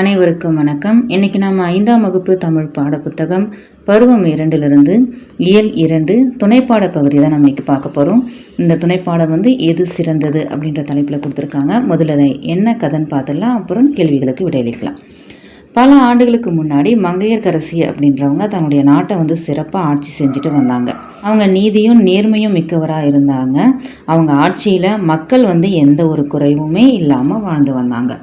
அனைவருக்கும் வணக்கம். இன்னைக்கு நாம் ஐந்தாம் வகுப்பு தமிழ் பாடப்புத்தகம் பருவம் இரண்டிலிருந்து இயல் இரண்டு துணைப்பாட பகுதி தான் நம்ம இன்னைக்கு பார்க்க போகிறோம் இந்த துணைப்பாடம் வந்து எது சிறந்தது அப்படின்ற தலைப்பில் கொடுத்துருக்காங்க. முதல்ல அதை என்ன கதைன்னு பார்த்துடலாம். அப்புறம் கேள்விகளுக்கு விடையளிக்கலாம் பல ஆண்டுகளுக்கு முன்னாடி மங்கையர்கரசி அப்படின்றவங்க தன்னுடைய நாட்டை வந்து சிறப்பாக ஆட்சி செஞ்சுட்டு வந்தாங்க. அவங்க நீதியும் நேர்மையும் மிக்கவராக இருந்தாங்க. அவங்க ஆட்சியில் மக்கள் வந்து எந்த ஒரு குறைவுமே இல்லாமல் வாழ்ந்து வந்தாங்க.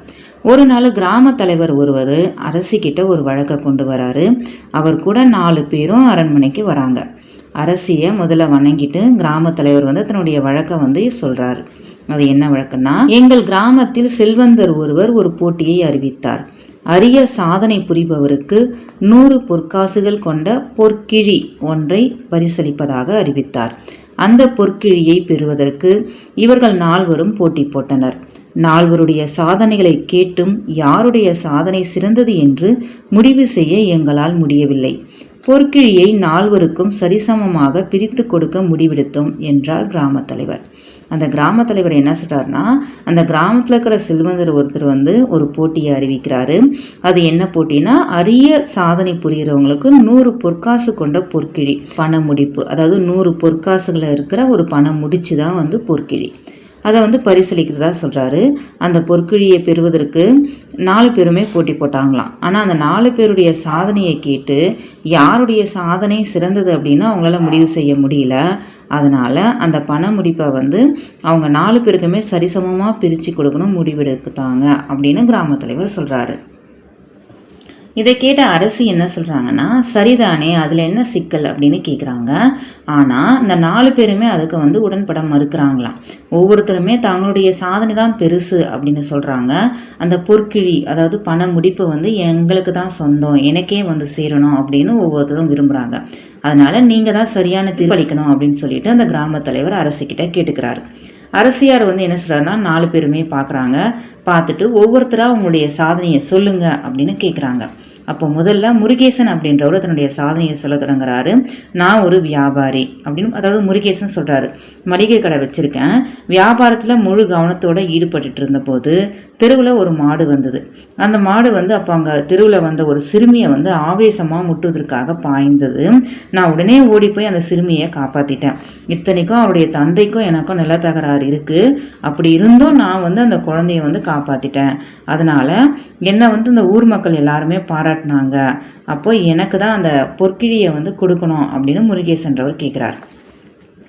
ஒரு நாள் கிராம தலைவர் ஒருவர் அரசிக்கிட்ட ஒரு வழக்கை கொண்டு வராரு. அவர் கூட நாலு பேரும் அரண்மனைக்கு வராங்க. அரசியை முதல்ல வணங்கிட்டு கிராம தலைவர் வந்து தன்னுடைய வழக்கை வந்து சொல்றாரு. அது என்ன வழக்குன்னா எங்கள் கிராமத்தில் செல்வந்தர் ஒருவர் ஒரு போட்டியை அறிவித்தார். அரிய சாதனை புரிபவருக்கு நூறு பொற்காசுகள் கொண்ட பொற்கிழி ஒன்றை பரிசளிப்பதாக அறிவித்தார். அந்த பொற்கிழியை பெறுவதற்கு இவர்கள் நால்வரும் போட்டி போட்டனர். நால்வருடைய சாதனைகளை கேட்டும் யாருடைய சாதனை சிறந்தது என்று முடிவு செய்ய எங்களால் முடியவில்லை. பொற்கிழியை நால்வருக்கும் சரிசமமாக பிரித்து கொடுக்க முடிவெடுத்தோம் என்றார் கிராமத் தலைவர். அந்த கிராம தலைவர் என்ன சொல்கிறாருன்னா அந்த கிராமத்தில் இருக்கிற செல்வந்தர் ஒருத்தர் வந்து ஒரு போட்டியை அறிவிக்கிறாரு. அது என்ன போட்டினா அரிய சாதனை புரிகிறவங்களுக்கு நூறு பொற்காசு கொண்ட பொற்கிழி பண முடிப்பு அதாவது நூறு பொற்காசுகளில் இருக்கிற ஒரு பணம் முடிச்சு தான் வந்து பொற்கிழி அதை வந்து பரிசீலிக்கிறதா சொல்கிறாரு அந்த பொற்கிழியை பெறுவதற்கு நாலு பேருமே போட்டி போட்டாங்களாம். ஆனால் அந்த நாலு பேருடைய சாதனையை கேட்டு யாருடைய சாதனை சிறந்தது அப்படின்னு அவங்களால முடிவு செய்ய முடியல. அதனால் அந்த பண முடிப்பை வந்து அவங்க நாலு பேருக்குமே சரிசமமாக பிரித்து கொடுக்கணும் முடிவெடுத்தாங்க அப்படின்னு கிராம தலைவர் சொல்கிறாரு இதை கேட்ட அரசு என்ன சொல்கிறாங்கன்னா சரிதானே அதில் என்ன சிக்கல்? அப்படின்னு கேட்குறாங்க ஆனால் இந்த நாலு பேருமே அதுக்கு வந்து உடன்பட மறுக்கிறாங்களாம். ஒவ்வொருத்தருமே தங்களுடைய சாதனை தான் பெருசு அப்படின்னு சொல்கிறாங்க அந்த பொற்கிழி அதாவது பண முடிப்பு வந்து எங்களுக்கு தான் சொந்தம் எனக்கே வந்து சேரணும் அப்படின்னு ஒவ்வொருத்தரும் விரும்புகிறாங்க அதனால் நீங்கள் தான் சரியான தீர்ப்பளிக்கணும் அப்படின்னு சொல்லிட்டு அந்த கிராம தலைவர் அரசுக்கிட்ட கேட்டுக்கிறாரு. அரசியார் வந்து என்ன சொல்கிறாருன்னா நாலு பேருமே பார்க்குறாங்க. பார்த்துட்டு ஒவ்வொருத்தராக உங்களுடைய சாதனையை சொல்லுங்கள் அப்படின்னு கேட்குறாங்க அப்போ முதல்ல முருகேசன் அப்படின்றவர் தன்னுடைய சாதனையை சொல்ல தொடங்குறாரு. நான் ஒரு வியாபாரி அப்படின்னு அதாவது முருகேசன் சொல்கிறாரு மளிகை கடை வச்சுருக்கேன். வியாபாரத்தில் முழு கவனத்தோடு ஈடுபட்டுட்டு இருந்தபோது தெருவில் ஒரு மாடு வந்தது. அந்த மாடு வந்து அப்போ அங்கே தெருவில் வந்த ஒரு சிறுமியை வந்து ஆவேசமாக முட்டுவதற்காக பாய்ந்தது. நான் உடனே ஓடி போய் அந்த சிறுமியை காப்பாற்றிட்டேன் இத்தனைக்கும் அவருடைய தந்தைக்கும் எனக்கும் நில தகராறு இருக்குது அப்படி இருந்தும் நான் வந்து அந்த குழந்தைய வந்து காப்பாற்றிட்டேன் அதனால் என்னை வந்து இந்த ஊர் மக்கள் எல்லாருமே பாராட்டினாங்க அப்போ எனக்கு தான் அந்த பொற்கிழியை வந்து கொடுக்கணும் அப்படின்னு முருகேசன்றவர் கேட்குறார்.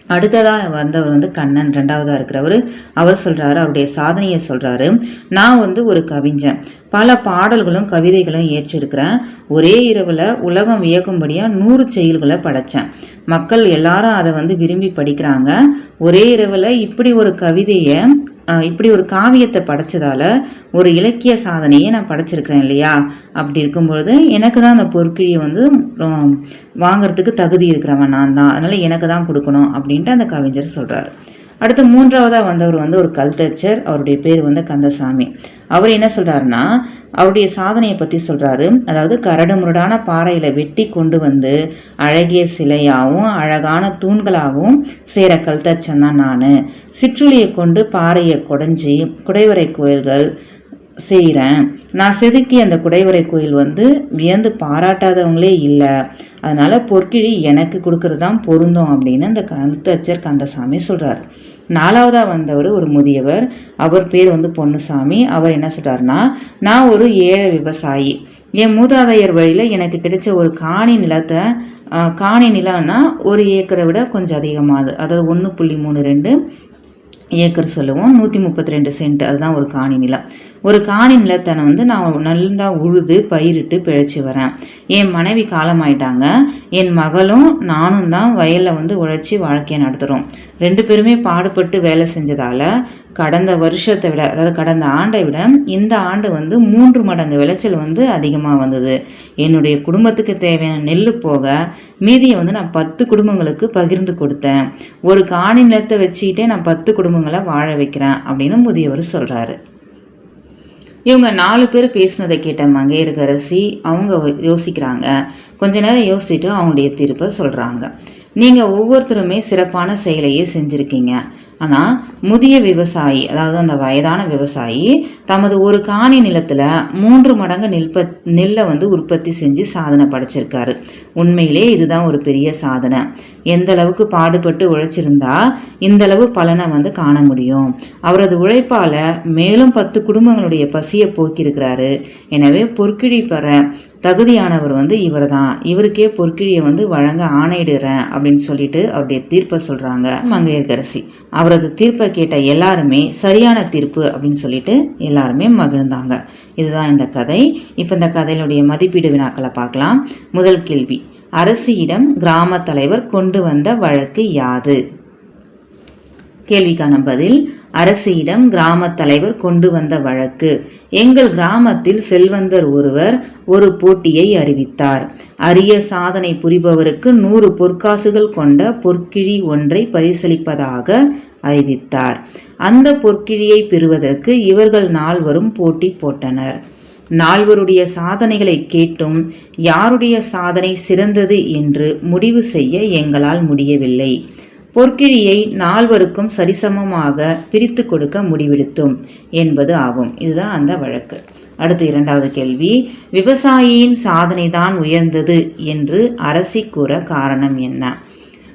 அடுத்ததாக வந்தவர் வந்து கண்ணன் ரெண்டாவதாக இருக்கிறவர். அவர் சொல்கிறாரு அவருடைய சாதனையை சொல்கிறாரு நான் வந்து ஒரு கவிஞன். பல பாடல்களும் கவிதைகளும் ஏற்றிருக்கிறேன். ஒரே இரவில் உலகம் வியக்கும்படியாக நூறு செயல்களை படைத்தேன் மக்கள் எல்லாரும் அதை வந்து விரும்பி படிக்கிறாங்க. ஒரே இரவில் இப்படி ஒரு கவிதையை இப்படி ஒரு காவியத்தை படைச்சதால ஒரு இலக்கிய சாதனையை நான் படைச்சிருக்கிறேன் இல்லையா? அப்படி இருக்கும்பொழுது எனக்கு தான் அந்த பொற்கிழியை வந்து வாங்கிறதுக்கு தகுதி இருக்கிறவன் நான் தான். அதனால் எனக்கு தான் கொடுக்கணும் அப்படின்ட்டு அந்த கவிஞர் சொல்கிறார் அடுத்து மூன்றாவதாக வந்தவர் வந்து ஒரு கல்தச்சர். அவருடைய பேர் வந்து கந்தசாமி. அவர் என்ன சொல்கிறாருன்னா அவருடைய சாதனையை பற்றி சொல்கிறாரு அதாவது கரடு முரடான பாறையில் வெட்டி கொண்டு வந்து அழகிய சிலையாகவும் அழகான தூண்களாகவும் சேர கல்தச்சன் தான் நான். சிற்றுளியை கொண்டு பாறையை குடைஞ்சி குடைவரை கோயில்கள் செய்கிறேன் நான் செதுக்கி அந்த குடைவரை கோயில் வந்து வியந்து பாராட்டாதவங்களே இல்லை. அதனால் பொற்கிழி எனக்கு கொடுக்கறது தான் பொருந்தும் அப்படின்னு அந்த கந்தச்சர் கந்தசாமி சொல்கிறார் நாலாவதாக வந்தவர் ஒரு முதியவர். அவர் பேர் வந்து பொன்னுசாமி. அவர் என்ன சொல்கிறாருன்னா நான் ஒரு ஏழை விவசாயி. என் மூதாதையர் வழியில் எனக்கு கிடைச்ச ஒரு காணி நிலத்தை காணி நிலம்னா ஒரு ஏக்கரை விட கொஞ்சம் அதிகமாகுது அதாவது ஒன்று புள்ளி மூணு ரெண்டு ஏக்கர் சொல்லுவோம். நூற்றி முப்பத்தி ரெண்டு சென்ட். அதுதான் ஒரு காணி நிலம். ஒரு காணி நிலத்தனை வந்து நான் நல்லா உழுது பயிரிட்டு பிழைச்சி வரேன். என் மனைவி காலமாயிட்டாங்க. என் மகளும் நானும் தான் வயலில் வந்து உழைச்சி வாழ்க்கையை நடத்துகிறோம் ரெண்டு பேருமே பாடுபட்டு வேலை செஞ்சதால் கடந்த வருஷத்தை விட அதாவது கடந்த ஆண்டை விட இந்த ஆண்டு வந்து மூன்று மடங்கு விளைச்சல் வந்து அதிகமாக வந்தது. என்னுடைய குடும்பத்துக்கு தேவையான நெல் போக மீதியை வந்து நான் பத்து குடும்பங்களுக்கு பகிர்ந்து கொடுத்தேன். ஒரு காணி நிலத்தை வச்சுக்கிட்டே நான் பத்து குடும்பங்களை வாழ வைக்கிறேன் அப்படின்னு முதியவர் சொல்கிறாரு இவங்க நாலு பேர் பேசினதை கேட்ட மங்கையரசி அவங்க யோசிக்கிறாங்க. கொஞ்ச நேரம் யோசிச்சுட்டு அவங்களுடைய தீர்ப்பை சொல்கிறாங்க நீங்கள் ஒவ்வொருத்தருமே சிறப்பான செயலையே செஞ்சுருக்கீங்க. ஆனால் முதிய விவசாயி அதாவது அந்த வயதான விவசாயி தமது ஒரு காணி நிலத்தில் மூன்று மடங்கு நெல்ப நெல்லை வந்து உற்பத்தி செஞ்சு சாதனை படைச்சிருக்காரு. உண்மையிலே இதுதான் ஒரு பெரிய சாதனை. எந்த அளவுக்கு பாடுபட்டு உழைச்சிருந்தா இந்தளவு பலனை வந்து காண முடியும். அவரது உழைப்பால் மேலும் பத்து குடும்பங்களுடைய பசியை போக்கியிருக்கிறாரு. எனவே பொற்கிழி பெற தகுதியானவர் வந்து இவர் தான் இவருக்கே பொற்கிழியை வந்து வழங்க ஆணையிடுறேன் அப்படின்னு சொல்லிட்டு அவருடைய தீர்ப்பை சொல்கிறாங்க மங்கையர்கரசி. அவரது தீர்ப்பை கேட்ட எல்லாருமே சரியான தீர்ப்பு அப்படின்னு சொல்லிட்டு எல்லாருமே மகிழ்ந்தாங்க. இதுதான் இந்த கதை. இப்போ இந்த கதையினுடைய மதிப்பீடு வினாக்களை பார்க்கலாம். முதல் கேள்வி. அரசியிடம் கிராம தலைவர் கொண்டு வந்த வழக்கு யாது? கேள்விக்கான பதில் அரசியிடம் கிராம தலைவர் கொண்டு வந்த வழக்கு. எங்கள் கிராமத்தில் செல்வந்தர் ஒருவர் ஒரு போட்டியை அறிவித்தார். அரிய சாதனை புரிபவருக்கு நூறு பொற்காசுகள் கொண்ட பொற்கிழி ஒன்றை பரிசளிப்பதாக அறிவித்தார். அந்த பொற்கிழியை பெறுவதற்கு இவர்கள் நால்வரும் போட்டி போட்டனர். நால்வருடைய சாதனைகளை கேட்டும் யாருடைய சாதனை சிறந்தது என்று முடிவு செய்ய எங்களால் முடியவில்லை. பொற்கிழியை நால்வருக்கும் சரிசமமாக பிரித்து கொடுக்க முடிவெடுத்தும் என்பது ஆகும். இதுதான் அந்த வழக்கு. அடுத்து இரண்டாவது கேள்வி. விவசாயியின் சாதனைதான் உயர்ந்தது என்று அரசி கூற காரணம் என்ன?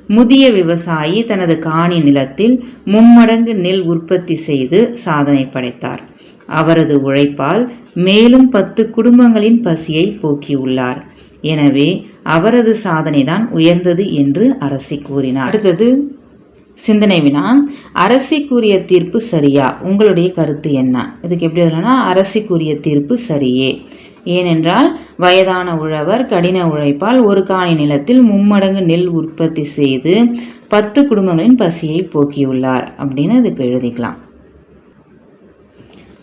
முதிய விவசாயி தனது காணி நிலத்தில் மும்மடங்கு நெல் உற்பத்தி செய்து சாதனை படைத்தார். அவரது உழைப்பால் மேலும் பத்து குடும்பங்களின் பசியை போக்கியுள்ளார். எனவே அவரது சாதனைதான் உயர்ந்தது என்று அரசி கூறினார். அடுத்தது சிந்தனை வினா. அரசி கூறிய தீர்ப்பு சரியா? உங்களுடைய கருத்து என்ன? இதுக்கு எப்படி சொல்லணும்னா அரசி கூறிய தீர்ப்பு சரியே. ஏனென்றால் வயதான உழவர் கடின உழைப்பால் ஒரு காணி நிலத்தில் மும்மடங்கு நெல் உற்பத்தி செய்து பத்து குடும்பங்களின் பசியை போக்கியுள்ளார் அப்படின்னு இதுக்கு எழுதிக்கலாம்.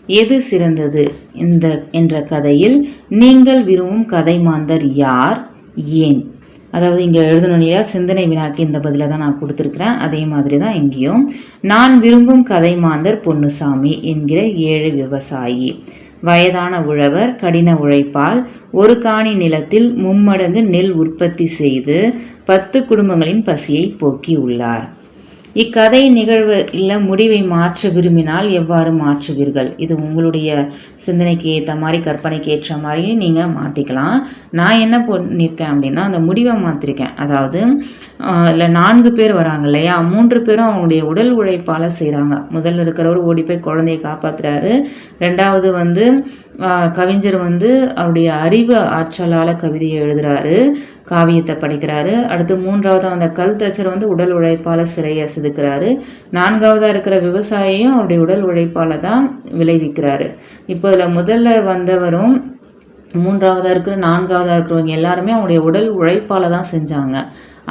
எது சிறந்தது? இந்த என்ற கதையில் நீங்கள் விரும்பும் கதை மாந்தர் யார்? ஏன்? அதாவது இங்கே எழுதணும் இல்லையா? சிந்தனை வினாக்கு இந்த பதிலை தான் நான் கொடுத்துருக்குறேன். அதே மாதிரி தான் இங்கேயும். நான் விரும்பும் கதை மாந்தர் பொன்னுசாமி என்கிற ஏழு விவசாயி. வயதான உழவர் கடின உழைப்பால் ஒரு காணி நிலத்தில் மும்மடங்கு நெல் உற்பத்தி செய்து பத்து குடும்பங்களின் பசியை போக்கி உள்ளார் இக்கதை நிகழ்வு இல்லை முடிவை மாற்ற விரும்பினால் எவ்வாறு மாற்றுவீர்கள்? இது உங்களுடைய சிந்தனைக்கு ஏற்ற மாதிரி கற்பனைக்கு ஏற்ற மாதிரி நீங்கள் மாற்றிக்கலாம் நான் என்ன பண்ணியிருக்கேன் அப்படின்னா அந்த முடிவை மாற்றிருக்கேன் அதாவது இல்லை நான்கு பேர் வராங்க இல்லையா? மூன்று பேரும் அவங்களுடைய உடல் உழைப்பால் செய்கிறாங்க முதல்ல இருக்கிறவர் ஓடி போய் குழந்தைய காப்பாற்றுறாரு ரெண்டாவது வந்து கவிஞர் வந்து அவருடைய அறிவு ஆற்றலால் கவிதையை எழுதுறாரு. காவியத்தை படிக்கிறாரு. அடுத்து மூன்றாவது அந்த கல் தச்சர் வந்து உடல் உழைப்பால் சிலையை செதுக்கிறாரு நான்காவதாக இருக்கிற விவசாயியும் அவருடைய உடல் உழைப்பால் தான் விளைவிக்கிறாரு. இப்போ இதில் முதல்ல வந்தவரும் மூன்றாவதாக இருக்கிற நான்காவதாக இருக்கிறவங்க எல்லாருமே அவங்களுடைய உடல் உழைப்பால் தான் செஞ்சாங்க.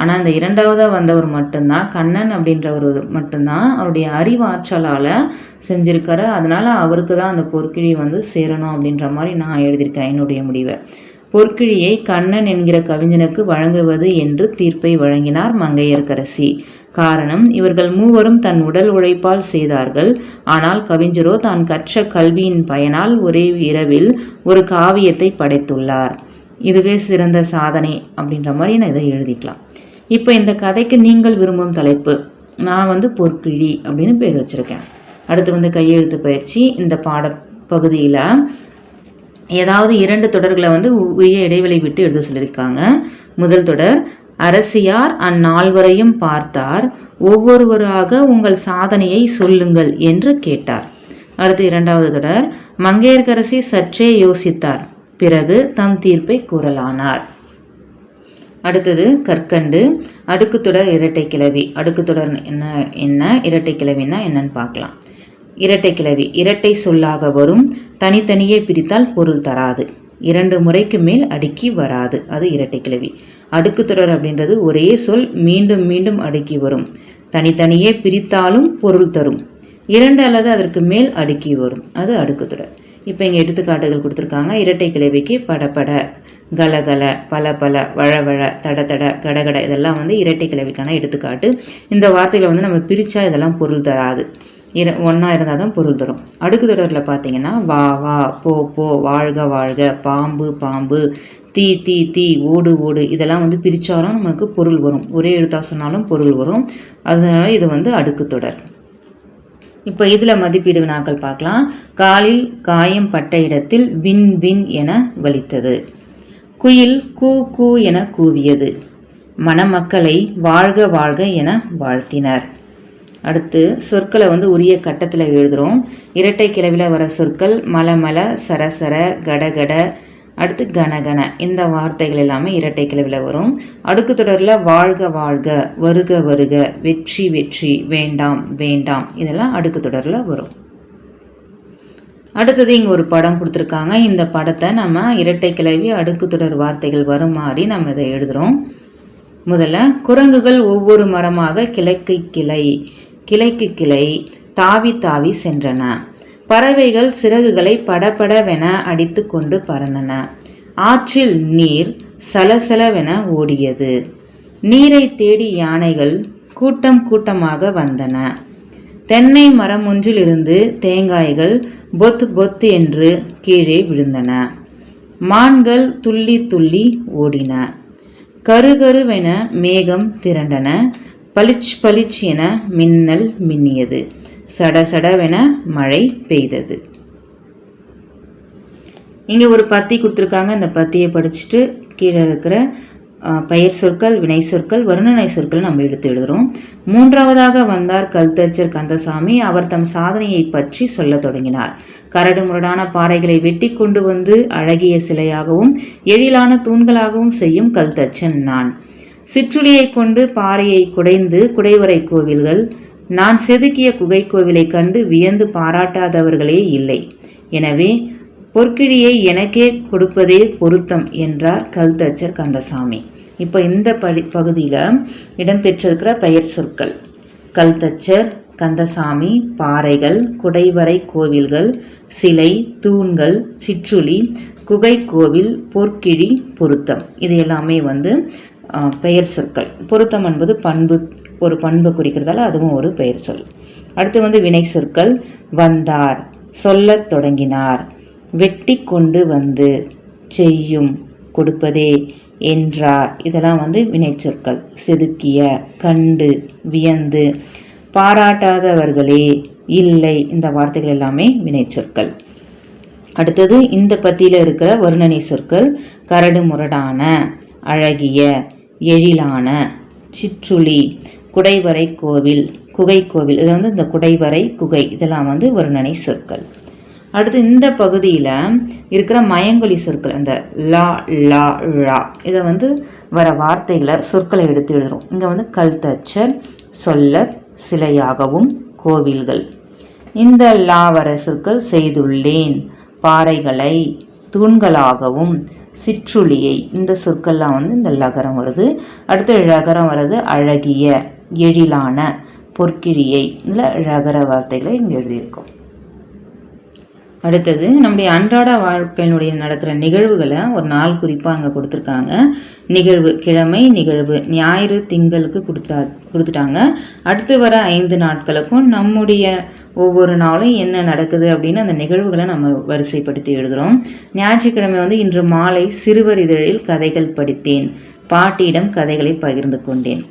ஆனால் அந்த இரண்டாவதாக வந்தவர் மட்டும்தான் கண்ணன் அப்படின்றவர் மட்டும்தான் அவருடைய அறிவாற்றலால் செஞ்சுருக்காரு. அதனால் அவருக்கு தான் அந்த பொற்கிழி வந்து சேரணும் அப்படின்ற மாதிரி நான் எழுதியிருக்கேன் என்னுடைய முடிவை. பொற்கிழியை கண்ணன் என்கிற கவிஞனுக்கு வழங்குவது என்று தீர்ப்பை வழங்கினார் மங்கையர்கரசி காரணம் இவர்கள் மூவரும் தன் உடல் உழைப்பால் செய்தார்கள். ஆனால் கவிஞரோ தான் கற்ற கல்வியின் பயனால் ஒரே இரவில் ஒரு காவியத்தை படைத்துள்ளார். இதுவே சிறந்த சாதனை அப்படின்ற மாதிரி நான் இதை எழுதிக்கலாம். இப்போ இந்த கதைக்கு நீங்கள் விரும்பும் தலைப்பு நான் வந்து பொற்கிழி அப்படின்னு பேர் வச்சுருக்கேன். அடுத்து வந்து கையெழுத்து பயிற்சி இந்த பாட பகுதியில் ஏதாவது இரண்டு தொடர்களை வந்து உரிய இடைவெளி விட்டு எழுத சொல்லியிருக்காங்க. முதல் தொடர் அரசியார் அந்நால்வரையும் பார்த்தார் ஒவ்வொருவராக உங்கள் சாதனையை சொல்லுங்கள் என்று கேட்டார். அடுத்து இரண்டாவது தொடர் மங்கையர்கரசி சற்றே யோசித்தார் பிறகு தம் தீர்ப்பை கூறலானார் அடுத்தது கற்கண்டு அடுக்குத்தொடர் இரட்டை கிளவி அடுக்குத்தொடர் என்ன என்ன இரட்டை கிளவின்னா என்னன்னு பார்க்கலாம். இரட்டை கிளவி இரட்டை சொல்லாக வரும் தனித்தனியே பிரித்தால் பொருள் தராது. இரண்டு முறைக்கு மேல் அடுக்கி வராது. அது இரட்டை கிளவி அடுக்கு தொடர் அப்படின்றது ஒரே சொல் மீண்டும் மீண்டும் அடுக்கி வரும். தனித்தனியே பிரித்தாலும் பொருள் தரும். இரண்டு அல்லது அதற்கு மேல் அடுக்கி வரும். அது அடுக்கு தொடர். இப்போ இங்கே எடுத்துக்காட்டுகள் கொடுத்துருக்காங்க. இரட்டை கிளவிக்கு படப்பட கலகல பல பல வழவழ தட தட கடகட இதெல்லாம் வந்து இரட்டை கிளவிக்கான எடுத்துக்காட்டு. இந்த வார்த்தைகளை வந்து நம்ம பிரித்தா இதெல்லாம் பொருள் தராது. இர ஒன்றா இருந்தால் தான் பொருள் தரும். அடுக்கு தொடரில் பார்த்தீங்கன்னா வா வா போ போ வாழ்க வாழ்க பாம்பு பாம்பு தீ தீ தீ ஓடு ஓடு இதெல்லாம் வந்து பிரித்தாலும் நமக்கு பொருள் வரும். ஒரே எழுத்தாக சொன்னாலும் பொருள் வரும். அதனால் இது வந்து அடுக்கு தொடர். இப்போ இதில் மதிப்பீடு வினாக்கள் பார்க்கலாம். காலில் காயம் பட்ட இடத்தில் வின் வின் என வலித்தது. குயில் கூ கூ என கூவியது. மணமக்களை வாழ்க வாழ்க என வாழ்த்தினர். அடுத்து சொற்களை வந்து உரிய கட்டத்தில் எழுதுகிறோம் இரட்டை கிளவில் வர சொற்கள் மலமல சரசர கடகட அடுத்து கனகன இந்த வார்த்தைகள் எல்லாமே இரட்டை கிளவில் வரும். அடுக்கு தொடரில் வாழ்க வாழ்க வருக வருக வெற்றி வெற்றி வேண்டாம் வேண்டாம். இதெல்லாம் அடுக்கு தொடரில் வரும். அடுத்தது இங்கே ஒரு படம் கொடுத்துருக்காங்க. இந்த படத்தை நம்ம இரட்டை கிளவி அடுக்கு தொடர் வார்த்தைகள் வரும் மாதிரி நம்ம இதை எழுதுகிறோம் முதல்ல குரங்குகள் ஒவ்வொரு மரமாக கிழக்கு கிளை. கிளைக்கு கிளை தாவி தாவி சென்றன. பறவைகள் சிறகுகளை படபடவென அடித்து கொண்டு பறந்தன. ஆற்றில் நீர் சலசலவென ஓடியது. நீரை தேடி யானைகள் கூட்டம் கூட்டமாக வந்தன. தென்னை மரம் ஒன்றிலிருந்து தேங்காய்கள் பொத் பொத் என்று கீழே விழுந்தன. மான்கள் துள்ளி துள்ளி ஓடின. கருகருவென மேகம் திரண்டன. பளிச் பளிச் என மின்னல் மின்னியது. சடசடவென மழை பெய்தது. இங்கே ஒரு பத்தி கொடுத்துருக்காங்க. இந்த பத்தியை படிச்சுட்டு கீழே இருக்கிற பெயர் சொற்கள் வினை சொற்கள் வருணனை சொற்கள் நம்ம எடுத்து எழுதுகிறோம் மூன்றாவதாக வந்தார் கல்தச்சர் கந்தசாமி. அவர் தம் சாதனையை பற்றி சொல்லத் தொடங்கினார். கரடு முரடான பாறைகளை வெட்டி கொண்டு வந்து அழகிய சிலையாகவும் எழிலான தூண்களாகவும் செய்யும் கல்தச்சன் நான். சிற்றுளியை கொண்டு பாறையை குடைந்து குடைவரை கோவில்கள் நான் செதுக்கிய குகை கோவிலை கண்டு வியந்து பாராட்டாதவர்களே இல்லை. எனவே பொற்கிழியை எனக்கே கொடுப்பதே பொருத்தம் என்றார் கல்தச்சர் கந்தசாமி. இப்போ இந்த படி பகுதியில் இடம்பெற்றிருக்கிற பெயர் சொற்கள். கல்தச்சர் கந்தசாமி பாறைகள் குடைவரை கோவில்கள் சிலை தூண்கள் சிற்றுளி குகை கோவில் பொற்கிழி பொருத்தம். இது எல்லாமே வந்து பெயர் சொற்கள். பொருத்தம் என்பது பண்பு ஒரு பண்பு குறிக்கிறதால அதுவும் ஒரு பெயர் சொல். அடுத்து வந்து வினை சொற்கள். வந்தார் சொல்லத் தொடங்கினார். வெட்டி கொண்டு வந்து செய்யும் கொடுப்பதே என்றார். இதெல்லாம் வந்து வினைச்சொற்கள் செதுக்கிய கண்டு வியந்து பாராட்டாதவர்களே இல்லை இந்த வார்த்தைகள் எல்லாமே வினைச்சொற்கள் அடுத்தது இந்த பத்தியில் இருக்கிற வருணனை சொற்கள். கரடு முரடான அழகிய எழிலான சிற்றுளி குடைவரை கோவில் குகை கோவில். இது வந்து இந்த குடைவரை குகை. இதெல்லாம் வந்து வருணனை சொற்கள். அடுத்து இந்த பகுதியில் இருக்கிற மயங்கொலி சொற்கள் அந்த லா லா ழா. இதை வந்து வர வார்த்தைகளை சொற்களை எடுத்து எழுதுறோம். இங்கே வந்து கல்தச்சர் சொல்ல சிலையாகவும் கோவில்கள். இந்த லா வர சொற்கள் செய்துள்ளேன். பாறைகளை தூண்களாகவும் சிற்றுளியை. இந்த சொற்கள்லாம் வந்து இந்த லகரம் வருது. அடுத்து ழகரம் வருது அழகிய எழிலான பொற்கிழியை. இதில் ழகர வார்த்தைகளை இங்கே எழுதியிருக்கோம். அடுத்தது நம்முடைய அன்றாட வாழ்க்கையினுடைய நடக்கிற நிகழ்வுகளை ஒரு நாள் குறிப்பாக அங்கே கொடுத்துருக்காங்க. நிகழ்வு கிழமை நிகழ்வு ஞாயிறு திங்களுக்கு கொடுத்தா கொடுத்துட்டாங்க. அடுத்து வர ஐந்து நாட்களுக்கும் நம்முடைய ஒவ்வொரு நாளும் என்ன நடக்குது அப்படின்னு அந்த நிகழ்வுகளை நம்ம வரிசைப்படுத்தி எழுதுகிறோம் ஞாயிற்றுக்கிழமை வந்து இன்று மாலை சிறுவர் இதழில் கதைகள் படித்தேன். பாட்டியிடம் கதைகளை பகிர்ந்து கொண்டேன்.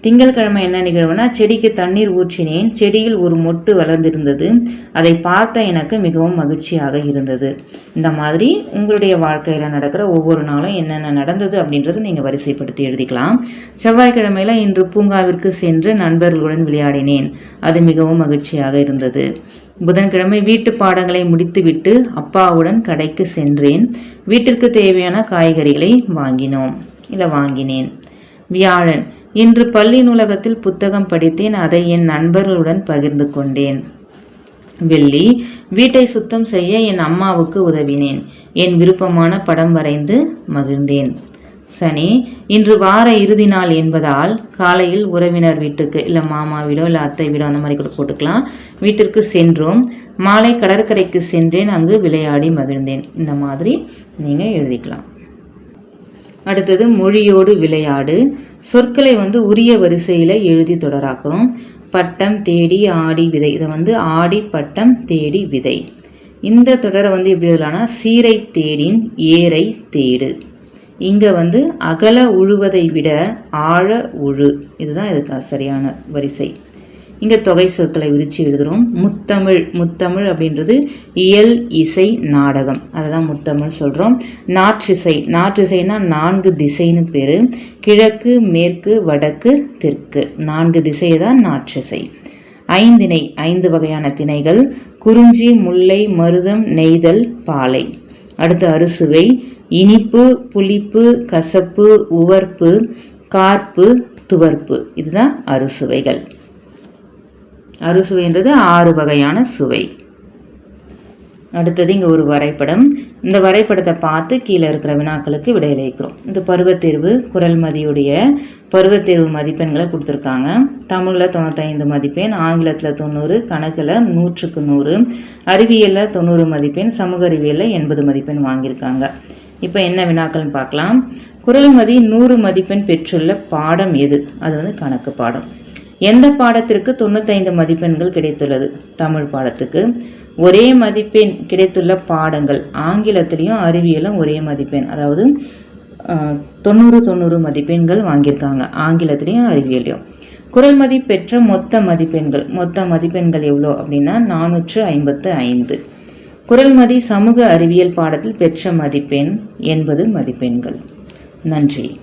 திங்கட்கிழமை என்ன நிகழ்வுனா செடிக்கு தண்ணீர் ஊற்றினேன். செடியில் ஒரு மொட்டு வளர்ந்திருந்தது. அதை பார்த்த எனக்கு மிகவும் மகிழ்ச்சியாக இருந்தது. இந்த மாதிரி உங்களுடைய வாழ்க்கையில் நடக்கிற ஒவ்வொரு நாளும் என்னென்ன நடந்தது அப்படின்றத நீங்கள் வரிசைப்படுத்தி எழுதிக்கலாம். செவ்வாய்க்கிழமையில இன்று பூங்காவிற்கு சென்று நண்பர்களுடன் விளையாடினேன். அது மிகவும் மகிழ்ச்சியாக இருந்தது. புதன்கிழமை வீட்டு பாடங்களை முடித்துவிட்டு அப்பாவுடன் கடைக்கு சென்றேன். வீட்டிற்கு தேவையான காய்கறிகளை வாங்கினோம். இல்லை வாங்கினேன். வியாழன் இன்று பள்ளி நூலகத்தில் புத்தகம் படித்தேன் அதை என் நண்பர்களுடன் பகிர்ந்து கொண்டேன். வெள்ளி வீட்டை சுத்தம் செய்ய என் அம்மாவுக்கு உதவினேன். என் விருப்பமான படம் வரைந்து மகிழ்ந்தேன். சனி இன்று வார இறுதி நாள் என்பதால் காலையில் உறவினர் வீட்டுக்கு இல்லை மாமா வீடோ இல்லை அத்தை வீடோ அந்த மாதிரி கூட போட்டுக்கலாம். வீட்டிற்கு சென்றோம். மாலை கடற்கரைக்கு சென்றேன் அங்கு விளையாடி மகிழ்ந்தேன். இந்த மாதிரி நீங்கள் எழுதிக்கலாம். அடுத்தது மொழியோடு விளையாடு. சொற்களை வந்து உரிய வரிசையில் எழுதி தொடராக்குறோம். பட்டம் தேடி ஆடி விதை. இதை வந்து ஆடி பட்டம் தேடி விதை. இந்த தொடரை வந்து எப்படி எழுதலாம்னா சீரை தேடின் ஏரை தேடு. இங்கே வந்து அகல உழுவதை விட ஆழ உழு. இதுதான் இதுக்கு சரியான வரிசை. இங்கே தொகை சொற்களை விரித்து எழுதுகிறோம் முத்தமிழ் முத்தமிழ் அப்படின்றது இயல் இசை நாடகம். அதை தான் முத்தமிழ் சொல்கிறோம் நாற்றிசை. நாற்றிசைனா நான்கு திசைன்னு பேர். கிழக்கு மேற்கு வடக்கு தெற்கு. நான்கு திசை தான் நாற்றிசை. ஐந்திணை. ஐந்து வகையான திணைகள். குறிஞ்சி முல்லை மருதம் நெய்தல் பாலை. அடுத்து அறுசுவை. இனிப்பு புளிப்பு கசப்பு உவர்ப்பு கார்ப்பு துவர்ப்பு. இதுதான் அறுசுவைகள். அறுசுவைன்றது ஆறு வகையான சுவை. அடுத்தது இங்கே ஒரு வரைபடம். இந்த வரைபடத்தை பார்த்து கீழே இருக்கிற வினாக்களுக்கு விடையளிக்கிறோம் இந்த பருவத்தேர்வு குரல் மதியுடைய பருவத்தேர்வு மதிப்பெண்களை கொடுத்துருக்காங்க. தமிழில் தொண்ணூத்தைந்து மதிப்பெண் ஆங்கிலத்தில் தொண்ணூறு கணக்கில் நூற்றுக்கு நூறு அறிவியலில் தொண்ணூறு மதிப்பெண் சமூக அறிவியலில் எண்பது மதிப்பெண் வாங்கியிருக்காங்க. இப்போ என்ன வினாக்கள்னு பார்க்கலாம். குரல் மதி நூறு மதிப்பெண் பெற்றுள்ள பாடம் எது? அது வந்து கணக்கு பாடம். எந்த பாடத்திற்கு தொண்ணூத்தைந்து மதிப்பெண்கள் கிடைத்துள்ளது? தமிழ் பாடத்துக்கு. ஒரே மதிப்பெண் கிடைத்துள்ள பாடங்கள் ஆங்கிலத்திலையும் அறிவியலும் ஒரே மதிப்பெண். அதாவது தொண்ணூறு தொண்ணூறு மதிப்பெண்கள் வாங்கியிருக்காங்க. ஆங்கிலத்திலையும் அறிவியலையும் குரல் பெற்ற மொத்த மதிப்பெண்கள். மொத்த மதிப்பெண்கள் எவ்வளோ அப்படின்னா நானூற்று ஐம்பத்து ஐந்து. குரல்மதி சமூக அறிவியல் பாடத்தில் பெற்ற மதிப்பெண் எண்பது மதிப்பெண்கள். நன்றி.